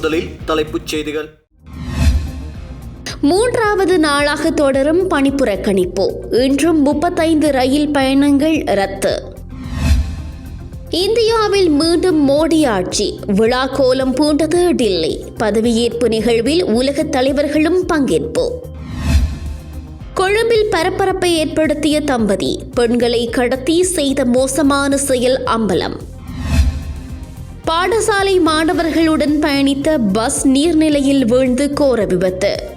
முதலில் தலைப்புச் செய்திகள். மூன்றாவது நாளாக தொடரும் பணிப்புறக்கணிப்பு இன்றும் முப்பத்தைந்து ரயில் பயணங்கள் ரத்து. இந்தியாவில் மீண்டும் மோடி ஆட்சி. விழா கோலம் பூண்டது டில்லி. பதவியேற்பு நிகழ்வில் உலகத் தலைவர்களும் பங்கேற்பு. கொழும்பில் பரபரப்பை ஏற்படுத்திய தம்பதி பெண்களை கடத்தி செய்த மோசமான செயல் அம்பலம். பாடசாலை மாணவர்களுடன் பயணித்த பஸ் நீர்நிலையில் வீழ்ந்து கோர விபத்து.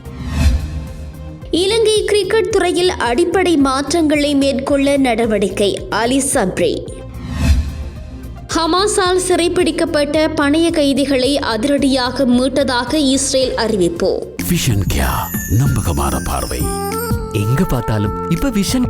இலங்கை கிரிக்கெட் துறையில் அடிப்படை மாற்றங்களை மேற்கொள்ள நடவடிக்கை அலி சப்ரி ஹமாஸால் சிறைப்பிடிக்கப்பட்ட பணைய கைதிகளை அதிரடியாக மீட்டதாக இஸ்ரேல் அறிவிப்பு. விஷன் கியா நம்பகமான பார்வை. எங்க பார்த்தாலும் இப்ப விஷன்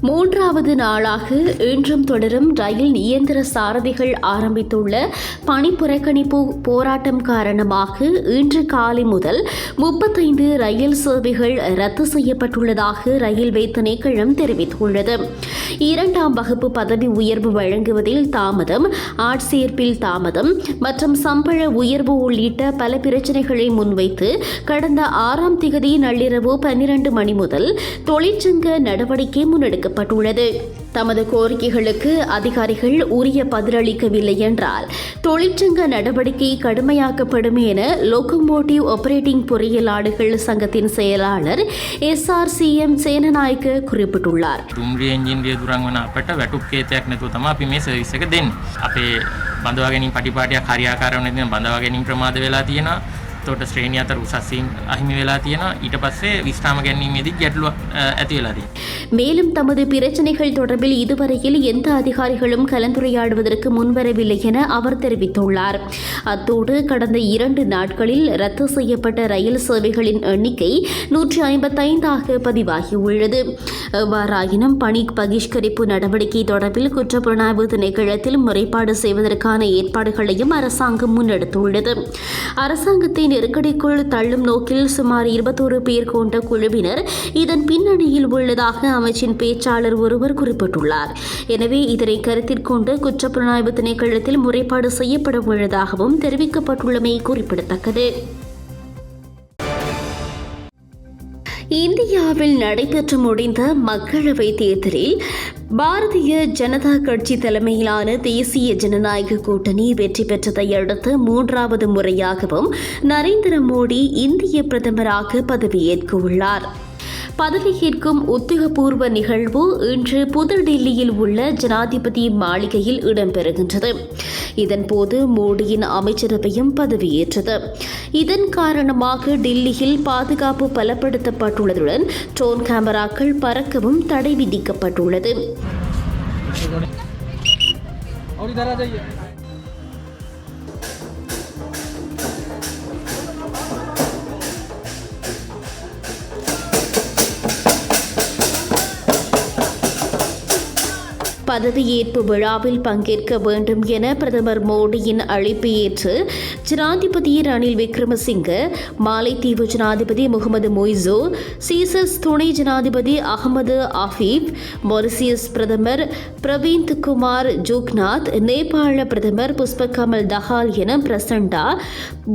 மூன்றாவது நாளாக இன்றும் தொடரும் ரயில் இயந்திர சாரதிகள் ஆரம்பித்துள்ள பணி புறக்கணிப்பு போராட்டம் காரணமாக இன்று காலை முதல் முப்பத்தைந்து ரயில் சேவைகள் ரத்து செய்யப்பட்டுள்ளதாக ரயில்வே திணைக்களம் தெரிவித்துள்ளது. இரண்டாம் வகுப்பு பதவி உயர்வு வழங்குவதில் தாமதம் ஆட்சேர்ப்பில் தாமதம் மற்றும் சம்பள உயர்வு உள்ளிட்ட பல பிரச்சினைகளை முன்வைத்து கடந்த ஆறாம் திகதி நள்ளிரவு பன்னிரண்டு மணி முதல் தொழிற்சங்க நடவடிக்கை முன்னெடுக்க முன்னெடுக்கப்பட்டுள்ளது தமது கோரிக்கைகளுக்கு அதிகாரிகள் உரிய பதிலளிக்கவில்லை என்றால் தொழிற்சங்க நடவடிக்கை கடுமையாக்கப்படும் என லோகோமோட்டிவ் ஆபரேட்டிங் பொறியியலாளர்கள் சங்கத்தின் செயலாளர் S R C M Senanayake குறிப்பிட்டுள்ளார் දුම්රිය එන්ජින්රිය දුරන් වන අපට වැටුප් කේතයක් නැතුව තම අපි මේ සර්විස් එක දෙන්න. අපේ බඳවා ගැනීම පටිපාටියක් හරියාකාරව නැතිව බඳවා ගැනීම ප්‍රමාද වෙලා තියෙනවා. එතකොට ශ්‍රේණිය අතර උසස්වීම් අහිමි වෙලා තියෙනවා. ඊට පස්සේ විස්්‍රාම ගැනීමේදී ගැටලුව ඇති වෙලා තියෙනවා. மேலும் தமது பிரச்சினைகள் தொடர்பில் இதுவரையில் எந்த அதிகாரிகளும் கலந்துரையாடுவதற்கு முன்வரவில்லை என அவர் தெரிவித்துள்ளார் அத்தோடு கடந்த இரண்டு நாட்களில் ரத்து செய்யப்பட்ட ரயில் சேவைகளின் எண்ணிக்கை நூற்றி ஐம்பத்தைந்தாக பதிவாகியுள்ளது எவ்வாறாயினும் பணி பகிஷ்கரிப்பு நடவடிக்கை தொடர்பில் குற்றப்புலனாய்வு திணைக்களத்தில் முறைப்பாடு செய்வதற்கான ஏற்பாடுகளையும் அரசாங்கம் முன்னெடுத்துள்ளது அரசாங்கத்தை நெருக்கடிக்குள் தள்ளும் நோக்கில் சுமார் இருபத்தோரு பேர் கொண்ட குழுவினர் இதன் பின்னணியில் உள்ளதாக அமைச்சின் பேச்சாளர் ஒருவர் குறிப்பிட்டுள்ளார். எனவே இதனை கருத்தில் கொண்டு குற்றப்புலனாய்வு திணைக்களத்தில் முறைப்பாடு செய்யப்பட உள்ளதாகவும் தெரிவிக்கப்பட்டுள்ளமை குறிப்பிடத்தக்கது. இந்தியாவில் நடைபெற்று முடிந்த மக்களவைத் தேர்தலில் பாரதிய ஜனதா கட்சி தலைமையிலான தேசிய ஜனநாயக கூட்டணி வெற்றி பெற்றதை அடுத்து மூன்றாவது முறையாகவும் நரேந்திர மோடி இந்திய பிரதமராக பதவியேற்க உள்ளார் பதவியேற்கும் உத்தியோகபூர்வ நிகழ்வு இன்று புதுடில்லியில் உள்ள ஜனாதிபதி மாளிகையில் இடம்பெறுகின்றது. இதன்போது மோடியின் அமைச்சரவையும் பதவியேற்றது. இதன் காரணமாக டில்லியில் பாதுகாப்பு பலப்படுத்தப்பட்டுள்ளதுடன் ட்ரோன் கேமராக்கள் பறக்கவும் தடை விதிக்கப்பட்டுள்ளது. பதவியேற்பு விழாவில் பங்கேற்க வேண்டும் என பிரதமர் மோடியின் அழைப்பு ஏற்று ஜனாதிபதி ரணில் விக்ரமசிங்க மாலைத்தீவு ஜனாதிபதி முகமது மொய்சோ சீசஸ் துணை ஜனாதிபதி அகமது ஆஃபீப் மொரிசியஸ் பிரதமர் பிரவீந்த் குமார் ஜோக்நாத் நேபாள பிரதமர் புஷ்பகமல் தஹால் என பிரசண்டா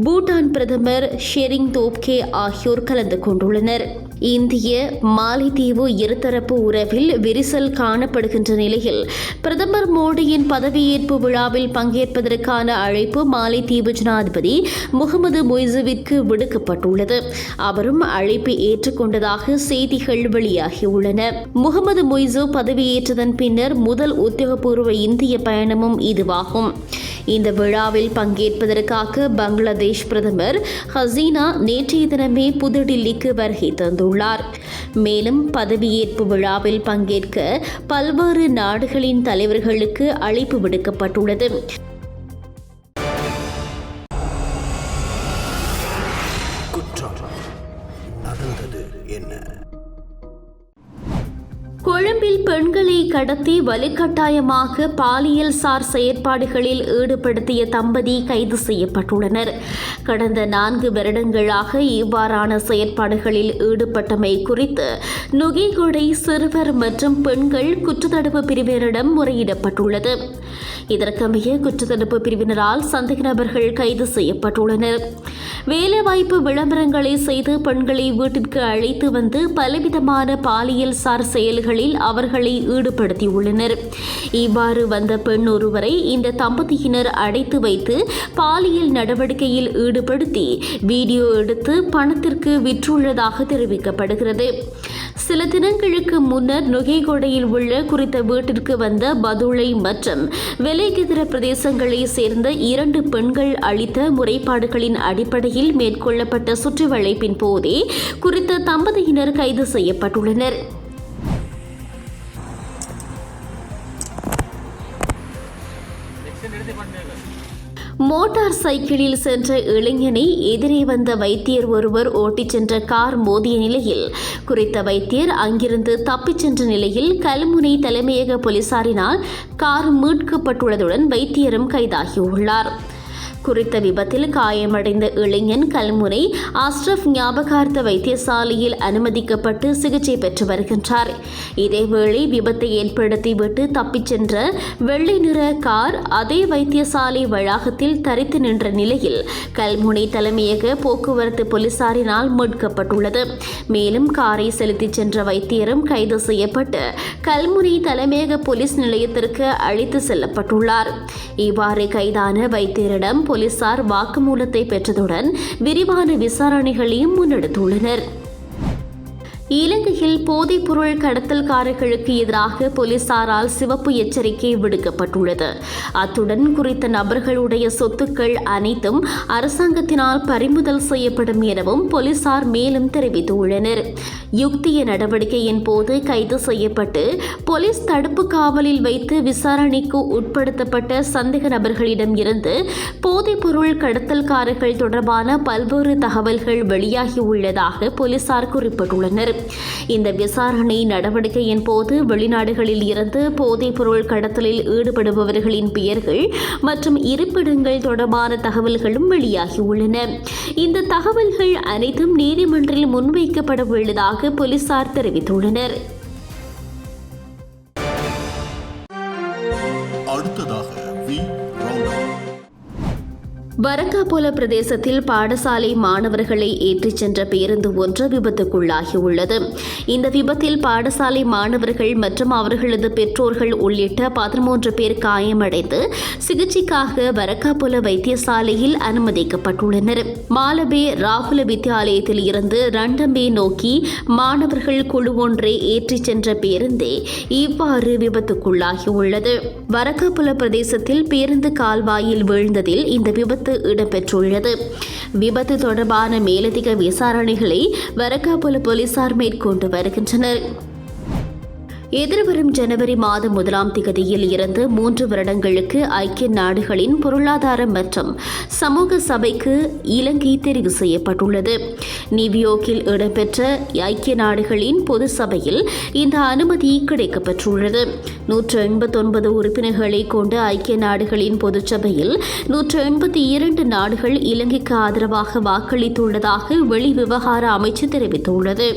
பூட்டான் பிரதமர் ஷெரிங் தோப்கே ஆகியோர் கலந்து கொண்டுள்ளனர். இந்திய மாலைத்தீவு இருதரப்பு உறவில் விரிசல் காணப்படுகின்ற நிலையில் பிரதமர் மோடியின் பதவியேற்பு விழாவில் பங்கேற்பதற்கான அழைப்பு மாலைத்தீவு ஜனாதிபதி முகமது மொய்சுவிற்கு விடுக்கப்பட்டுள்ளது. அவரும் அழைப்பை ஏற்றுக்கொண்டதாக செய்திகள் வெளியாகியுள்ளன. முகமது மொய்சு பதவியேற்றதன் பின்னர் முதல் உத்தியோகபூர்வ இந்திய பயணமும் இதுவாகும். இந்த விழாவில் பங்கேற்பதற்காக பங்களாதேஷ் பிரதமர் ஹசீனா நேற்றைய தினமே புதுடில்லிக்கு வருகை தந்துள்ளார். மேலும் பதவியேற்பு விழாவில் பங்கேற்க பல்வேறு நாடுகளின் தலைவர்களுக்கு அழைப்பு விடுக்கப்பட்டுள்ளது. கடத்தி வலுக்கட்டாயமாக பாலியல் சார் செயற்பாடுகளில் ஈடுபடுத்திய தம்பதி கைது செய்யப்பட்டுள்ளனர். கடந்த நான்கு வருடங்களாக இவ்வாறான செயற்பாடுகளில் ஈடுபட்டமை குறித்து நுகைகொடை சிறுவர் மற்றும் பெண்கள் குற்றத்தடுப்பு பிரிவினரிடம் முறையிடப்பட்டுள்ளது. இதற்கமைய குற்றத்தடுப்பு பிரிவினரால் சந்தேக நபர்கள் கைது செய்யப்பட்டுள்ளனர். வேலைவாய்ப்பு விளம்பரங்களை செய்து பெண்களை வீட்டிற்கு அழைத்து வந்து பலவிதமான பாலியல் சார் செயல்களில் அவர்களை ஈடுபடுத்தியுள்ளனர் இவ்வாறு வந்த பெண் ஒருவரை இந்த தம்பதியினர் அடைத்து வைத்து பாலியல் நடவடிக்கையில் ஈடுபடுத்தி வீடியோ எடுத்து பணத்திற்கு விற்றுள்ளதாக தெரிவிக்கப்படுகிறது. சில தினங்களுக்கு முன்னர் நுகைகொடையில் உள்ள குறித்த வீட்டிற்கு வந்த பதுளை மற்றும் வெலைகெதிர பிரதேசங்களைச் சேர்ந்த இரண்டு பெண்கள் அளித்த முறைப்பாடுகளின் அடிப்படையில் மேற்கொள்ளப்பட்ட சுற்றுவளைப்பின் போதே குறித்த தம்பதியினர் கைது செய்யப்பட்டுள்ளனர். மோட்டார் சைக்கிளில் சென்ற இளைஞனை எதிரே வந்த வைத்தியர் ஒருவர் ஓட்டிச் சென்ற கார் மோதிய நிலையில் குறித்த வைத்தியர் அங்கிருந்து தப்பிச் சென்ற நிலையில் கல்முனை தலைமையக போலீசாரினால் கார் மீட்கப்பட்டுள்ளதுடன் வைத்தியரும் கைதாகியுள்ளார் குறித்த விபத்தில் காயமடைந்த இளைஞன் கல்முனை அஸ்ரப் ஞாபகார்த்த வைத்தியசாலையில் அனுமதிக்கப்பட்டு சிகிச்சை பெற்று வருகின்றார். இதேவேளை விபத்தை ஏற்படுத்திவிட்டு தப்பிச் சென்ற வெள்ளை நிற கார் அதே வைத்தியசாலை வளாகத்தில் தரித்து நின்ற நிலையில் கல்முனை தலைமையக போக்குவரத்து போலீசாரினால் மீட்கப்பட்டுள்ளது. மேலும் காரை செலுத்திச் சென்ற வைத்தியரும் கைது செய்யப்பட்டு கல்முனை தலைமையக போலீஸ் நிலையத்திற்கு அழைத்து செல்லப்பட்டுள்ளார். இவ்வாறு கைதான வைத்தியரிடம் போலீசார் வாக்குமூலத்தை பெற்றதுடன் விரிவான விசாரணைகளையும் முன்னெடுத்துள்ளனர். இலங்கையில் போதைப்பொருள் கடத்தல்காரர்களுக்கு எதிராக போலீசாரால் சிவப்பு எச்சரிக்கை விடுக்கப்பட்டுள்ளது. அத்துடன் குறித்த நபர்களுடைய சொத்துக்கள் அனைத்தும் அரசாங்கத்தினால் பறிமுதல் செய்யப்படும் எனவும் போலீசார் மேலும் தெரிவித்துள்ளனர். யுக்திய நடவடிக்கையின் போது கைது செய்யப்பட்டு போலீஸ் தடுப்பு காவலில் வைத்து விசாரணைக்கு உட்படுத்தப்பட்ட சந்தேக நபர்களிடம் இருந்து போதைப்பொருள் கடத்தல்காரர்கள் தொடர்பான பல்வேறு தகவல்கள் வெளியாகியுள்ளதாக போலீசார் குறிப்பிட்டுள்ளனர். இந்த விசாரணை நடவடிக்கையின் போது வெளிநாடுகளில் இருந்து போதைப்பொருள் கடத்தலில் ஈடுபடுபவர்களின் பெயர்கள் மற்றும் இருப்பிடங்கள் தொடர்பான தகவல்களும் வெளியாகியுள்ளன. இந்த தகவல்கள் அனைத்தும் நீதிமன்றில் முன்வைக்கப்பட உள்ளதாக போலீசார் தெரிவித்துள்ளனர். வரக்காபோல பிரதேசத்தில் பாடசாலை மாணவர்களை ஏற்றிச் சென்ற பேருந்து ஒன்று விபத்துக்குள்ளாகியுள்ளது. இந்த விபத்தில் பாடசாலை மாணவர்கள் மற்றும் அவர்களது பெற்றோர்கள் உள்ளிட்ட பதிமூன்று பேர் காயமடைந்து சிகிச்சைக்காக வரக்காபோல வைத்தியசாலையில் அனுமதிக்கப்பட்டுள்ளனர். மாலபே ராகுல வித்தியாலயத்தில் இருந்து ரண்டம்பே நோக்கி மாணவர்கள் குழு ஒன்றை ஏற்றிச் சென்ற பேருந்தே இவ்வாறு விபத்துக்குள்ளாகியுள்ளது. வரக்காபுல பிரதேசத்தில் பேருந்து கால்வாயில் வீழ்ந்ததில் இந்த விபத்து இடம்பெற்றுள்ளது. விபத்து தொடர்பான மேலதிக விசாரணைகளை வரக்காபுல போலீசார் மேற்கொண்டு வருகின்றனர். எதிர்வரும் ஜனவரி மாதம் முதலாம் திகதியில் இருந்து மூன்று வருடங்களுக்கு ஐக்கிய நாடுகளின் பொருளாதார மற்றும் சமூக சபைக்கு இலங்கை தெரிவு செய்யப்பட்டுள்ளது. நியூயோர்க்கில் இடம்பெற்ற ஐக்கிய நாடுகளின் பொது சபையில் இந்த அனுமதி கிடைக்கப்பெற்றுள்ளது. நூற்று எண்பத்தொன்பது உறுப்பினர்களை கொண்ட ஐக்கிய நாடுகளின் பொதுச்சபையில் நூற்று எண்பத்தி இரண்டு நாடுகள் இலங்கைக்கு ஆதரவாக வாக்களித்துள்ளதாக வெளிவிவகார அமைச்சு தெரிவித்துள்ளது.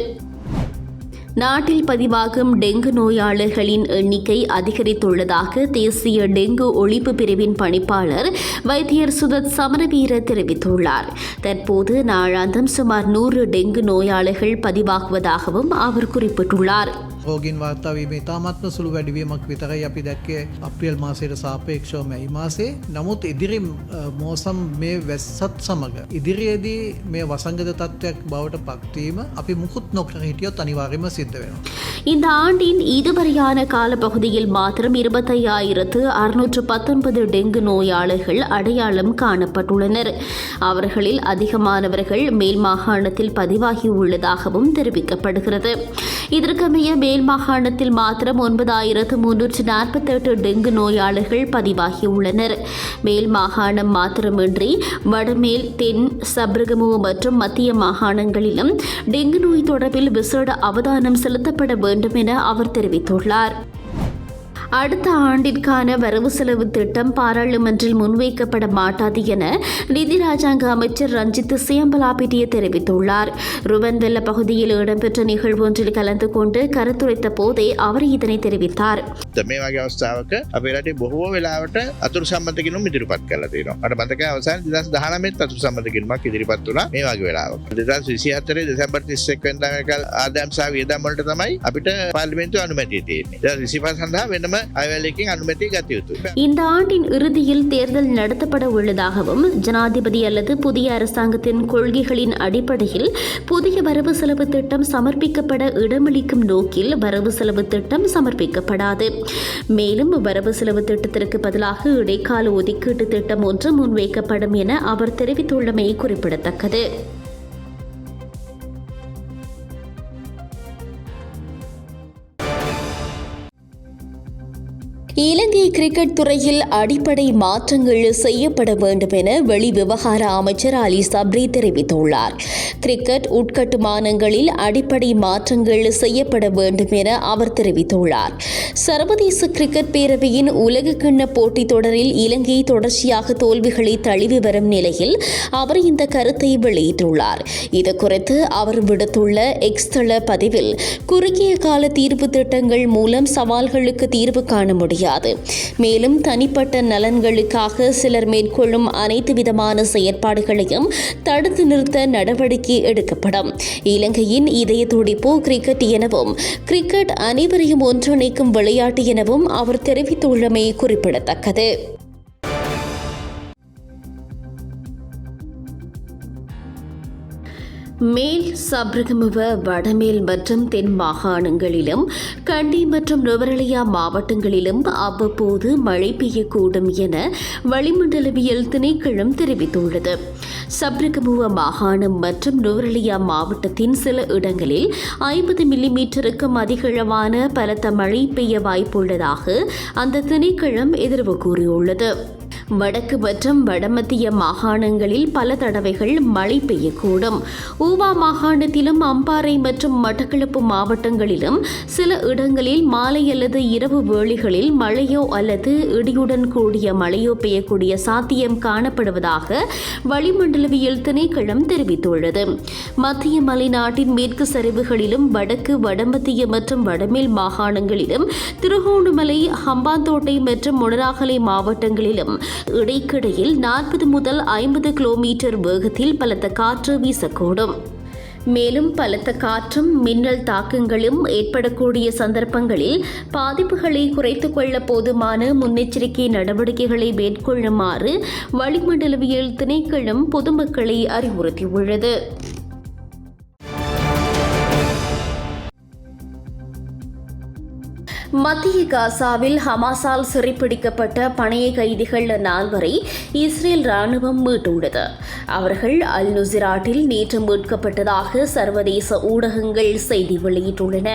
நாட்டில் பதிவாகும் டெங்கு நோயாளர்களின் எண்ணிக்கை அதிகரித்துள்ளதாக தேசிய டெங்கு ஒழிப்பு பிரிவின் பணிப்பாளர் வைத்தியர் சுதத் சமரவீர தெரிவித்துள்ளார். தற்போது நாளாந்தம் சுமார் நூறு டெங்கு நோயாளர்கள் பதிவாகுவதாகவும் அவர் குறிப்பிட்டுள்ளார். රෝගින් වාර්තාවීමේ තාමත්ම සුළු වැඩිවීමක් විතරයි අපි දැක්කේ අප්‍රියල් මාසයට සාපේක්ෂව මැයි මාසේ නමුත් ඉදිරි අ, මෝසම් මේ වැස්සත් සමඟ ඉදිරියේදී මේ වසංගත තත්ත්වයක් බවට පත්වීම අපි මුකුත් නොකර හිටියොත් අනිවාර්යම සිද්ධ වෙනවා. இந்த ஆண்டின் இதுவரையான காலப்பகுதியில் மாத்திரம் இருபத்தையாயிரத்து அறுநூற்று பத்தொன்பது டெங்கு நோயாளர்கள் அடையாளம் காணப்பட்டுள்ளனர் அவர்களில் அதிகமானவர்கள் மேல் மாகாணத்தில் பதிவாகியுள்ளதாகவும் தெரிவிக்கப்படுகிறது இதற்கமைய மேல் மாகாணத்தில் மாத்திரம் ஒன்பதாயிரத்து முன்னூற்று நாற்பத்தெட்டு டெங்கு நோயாளர்கள் பதிவாகியுள்ளனர். மேல் மாகாணம் மாத்திரமின்றி வடமேல் தென் சப்ரகமு மற்றும் மத்திய மாகாணங்களிலும் டெங்கு நோய் தொடர்பில் விசேட அவதானம் செலுத்தப்பட வேண்டும் என அவர் தெரிவித்துள்ளார். அடுத்த ஆண்டிற்கான வரவு செலவு திட்டம் பாராளுமன்றில் முன்வைக்கப்பட மாட்டாது என நிதி ராஜாங்க அமைச்சர் ரஞ்சித் சியம்பலாபிட்டிய தெரிவித்துள்ளார் ருவன்வெல்ல பகுதியில் இடம்பெற்ற நிகழ்வு ஒன்றில் கலந்து கொண்டு கருத்துரைத்த போதே அவர் இதனை தெரிவித்தார் මේ වගේ අවස්ථාවක අපේ රටේ බොහෝ වෙලාවට අතුරු සම්මතකිනුම් ඉදිරිපත් කළ තියෙනවා. අට මතක අවසාන 2019 අතුරු සම්මතකින්මක් ඉදිරිපත් වුණා මේ වගේ වෙලාවක. 2024 දෙසැම්බර් 31 වෙනිදා මේක ආදායම් සහ වියදම් වලට තමයි අපිට පාර්ලිමේන්තුව අනුමැතිය තියෙන්නේ. 2025 සඳහා වෙනම நம்ம அனுமதி கத்தியுத்து இந்த ஆண்டின் இறுதியில் தேர்தல் நடத்தப்பட உள்ளதாகவும் ஜனாதிபதி அல்லது புதிய அரசாங்கத்தின் கொள்கைகளின் அடிப்படையில் புதிய வரவு செலவு திட்டம் சமர்ப்பிக்கப்பட இடமளிக்கும் நோக்கில் வரவு செலவு திட்டம் சமர்ப்பிக்கப்படாது. மேலும் வரவு செலவு திட்டத்திற்கு பதிலாக இடைக்கால ஒதுக்கீட்டு திட்டம் ஒன்று முன்வைக்கப்படும் என அவர் தெரிவித்துள்ளமை குறிப்பிடத்தக்கது. இலங்கை கிரிக்கெட் துறையில் அடிப்படை மாற்றங்கள் செய்யப்பட வேண்டும் என வெளிவிவகார அமைச்சர் அலி சப்ரி தெரிவித்துள்ளார். கிரிக்கெட் உட்கட்டுமானங்களில் அடிப்படை மாற்றங்கள் செய்யப்பட வேண்டும் என அவர் தெரிவித்துள்ளார். சர்வதேச கிரிக்கெட் பேரவையின் உலகக்கிண்ண போட்டித் தொடரில் இலங்கை தொடர்ச்சியாக தோல்விகளை தழுவி வரும் நிலையில் அவர் இந்த கருத்தை வெளியிட்டுள்ளார். இது குறித்து அவர் விடுத்துள்ள எக்ஸ்தள பதிவில் குறுகிய கால தீர்வு திட்டங்கள் மூலம் சவால்களுக்கு தீர்வு காண முடியாது. மேலும் தனிப்பட்ட நலன்களுக்காக சிலர் மேற்கொள்ளும் அனைத்து விதமான செயற்பாடுகளையும் தடுத்து நிறுத்த நடவடிக்கை எடுக்கப்படும். இலங்கையின் இதய துடிப்பு கிரிக்கெட் எனவும் கிரிக்கெட் அனைவரையும் ஒன்றிணைக்கும் விளையாட்டு எனவும் அவர் தெரிவித்துள்ளமை குறிப்பிடத்தக்கது. மேல் சப்ரகமுவ வடமேல் மற்றும் தென் மாகாணங்களிலும் கண்டி மற்றும் நுவரலியா மாவட்டங்களிலும் அவ்வப்போது மழை பெய்யக்கூடும் என வளிமண்டலவியல் திணைக்களம் தெரிவித்துள்ளது. சப்ரகமுவ மாகாணம் மற்றும் நுவரலியா மாவட்டத்தின் சில இடங்களில் ஐம்பது மில்லிமீட்டருக்கும் அதிகளவான பலத்த மழை பெய்ய வாய்ப்புள்ளதாக அந்த திணைக்களம் எதிர்வு கூறியுள்ளது. வடக்கு மற்றும் வடமத்திய மாகாணங்களில் பல தடவைகள் மழை பெய்யக்கூடும். ஊவா மாகாணத்திலும் அம்பாறை மற்றும் மட்டக்களப்பு மாவட்டங்களிலும் சில இடங்களில் மாலை அல்லது இரவு வேளைகளில் மழையோ அல்லது இடியுடன் கூடிய மழையோ பெய்யக்கூடிய சாத்தியம் காணப்படுவதாக வளிமண்டலவியல் திணைக்களம் தெரிவித்துள்ளது. மத்திய மலைநாட்டின் மேற்கு சரிவுகளிலும் வடக்கு வடமத்திய மற்றும் வடமேல் மாகாணங்களிலும் திருகோணமலை ஹம்பாந்தோட்டை மற்றும் முனராகலை மாவட்டங்களிலும் இடைக்கிடையில் நாற்பது முதல் ஐம்பது கிலோமீட்டர் வேகத்தில் பலத்த காற்று வீசக்கூடும். மேலும் பலத்த காற்றும் மின்னல் தாக்கங்களும் ஏற்படக்கூடிய சந்தர்ப்பங்களில் பாதிப்புகளை குறைத்து கொள்ள போதுமான முன்னெச்சரிக்கை நடவடிக்கைகளை மேற்கொள்ளுமாறு வளிமண்டலவியல் திணைக்களம் பொதுமக்களை அறிவுறுத்தியுள்ளது. மத்திய காசாவில் ஹமாஸால் சிறைப்பிடிக்கப்பட்ட பணைய கைதிகள் நால்வரை இஸ்ரேல் ராணுவம் மீட்டுள்ளது. அவர்கள் அல் நுசிராட்டில் நேற்று மீட்கப்பட்டதாக சர்வதேச ஊடகங்கள் செய்தி வெளியிட்டுள்ளன.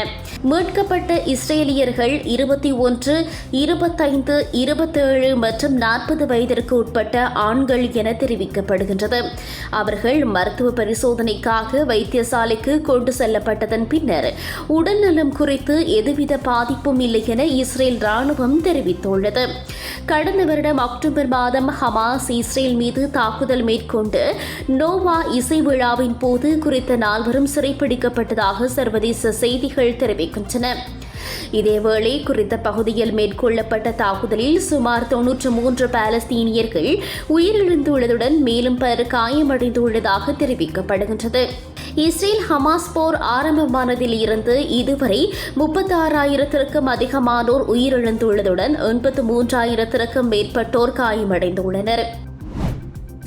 மீட்கப்பட்ட இஸ்ரேலியர்கள் இருபத்தி ஒன்று இருபத்தைந்து இருபத்தேழு மற்றும் நாற்பது வயதிற்கு உட்பட்ட ஆண்கள் என தெரிவிக்கப்படுகின்றது. அவர்கள் மருத்துவ பரிசோதனைக்காக வைத்தியசாலைக்கு கொண்டு செல்லப்பட்டதன் பின்னர் உடல்நலம் குறித்து எதுவித பாதிப்பும் இல்லை இல்லை என இஸ்ரேல் ராணுவம் தெரிவித்துள்ளது. கடந்த வருடம் அக்டோபர் மாதம் ஹமாஸ் இஸ்ரேல் மீது தாக்குதல் மேற்கொண்டு நோவா இசை விழாவின் போது குறித்த நால்வரும் சிறைப்பிடிக்கப்பட்டதாக சர்வதேச செய்திகள் தெரிவிக்கின்றன. இதேவேளை குறித்த பகுதியில் மேற்கொள்ளப்பட்ட தாக்குதலில் சுமார் தொன்னூற்று மூன்று பாலஸ்தீனியர்கள் உயிரிழந்துள்ளதுடன் மேலும் பலர் காயமடைந்துள்ளதாக தெரிவிக்கப்படுகின்றது. இஸ்ரேல் ஹமாஸ் போர் ஆரம்பமானதில் இருந்து இதுவரை முப்பத்தாறாயிரத்திற்கும் அதிகமானோர் உயிரிழந்துள்ளதுடன் எண்பத்து மூன்றாயிரத்திற்கும் மேற்பட்டோர் காயமடைந்துள்ளனர்.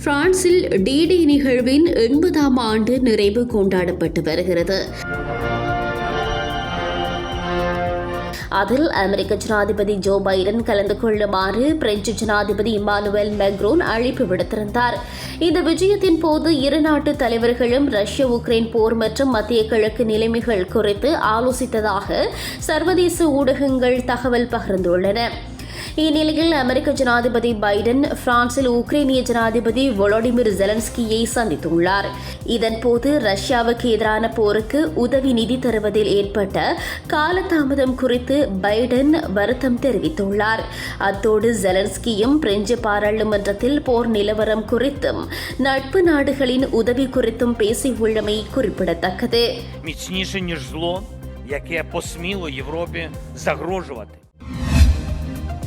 பிரான்சில் டிடி நிகழ்வின் எண்பதாம் ஆண்டு நிறைவு கொண்டாடப்பட்டு வருகிறது. அதில் அமெரிக்க ஜனாதிபதி ஜோ பைடன் கலந்து கொள்ளுமாறு பிரெஞ்சு ஜனாதிபதி இமானுவேல் மெக்ரோன் அழைப்பு விடுத்திருந்தார். இந்த விஜயத்தின் போது இரு நாட்டு தலைவர்களும் ரஷ்ய உக்ரைன் போர் மற்றும் மத்திய கிழக்கு நிலைமைகள் குறித்து ஆலோசித்ததாக சர்வதேச ஊடகங்கள் தகவல் பகிர்ந்துள்ளன. இந்நிலையில் அமெரிக்க ஜனாதிபதி பைடன் பிரான்சில் உக்ரைனிய ஜனாதிபதி வொலோடிமிர் ஜெலன்ஸ்கியை சந்தித்துள்ளார் இதன்போது ரஷ்யாவுக்கு எதிரான போருக்கு உதவி நிதி தருவதில் ஏற்பட்ட காலதாமதம் குறித்து பைடன் வருத்தம் தெரிவித்துள்ளார் அத்தோடு ஜெலன்ஸ்கியும் பிரெஞ்சு பாராளுமன்றத்தில் போர் நிலவரம் குறித்தும் நட்பு நாடுகளின் உதவி குறித்தும் பேசியுள்ளமை குறிப்பிடத்தக்கது міцніше, ніж зло, яке посміло Європі загрожувати.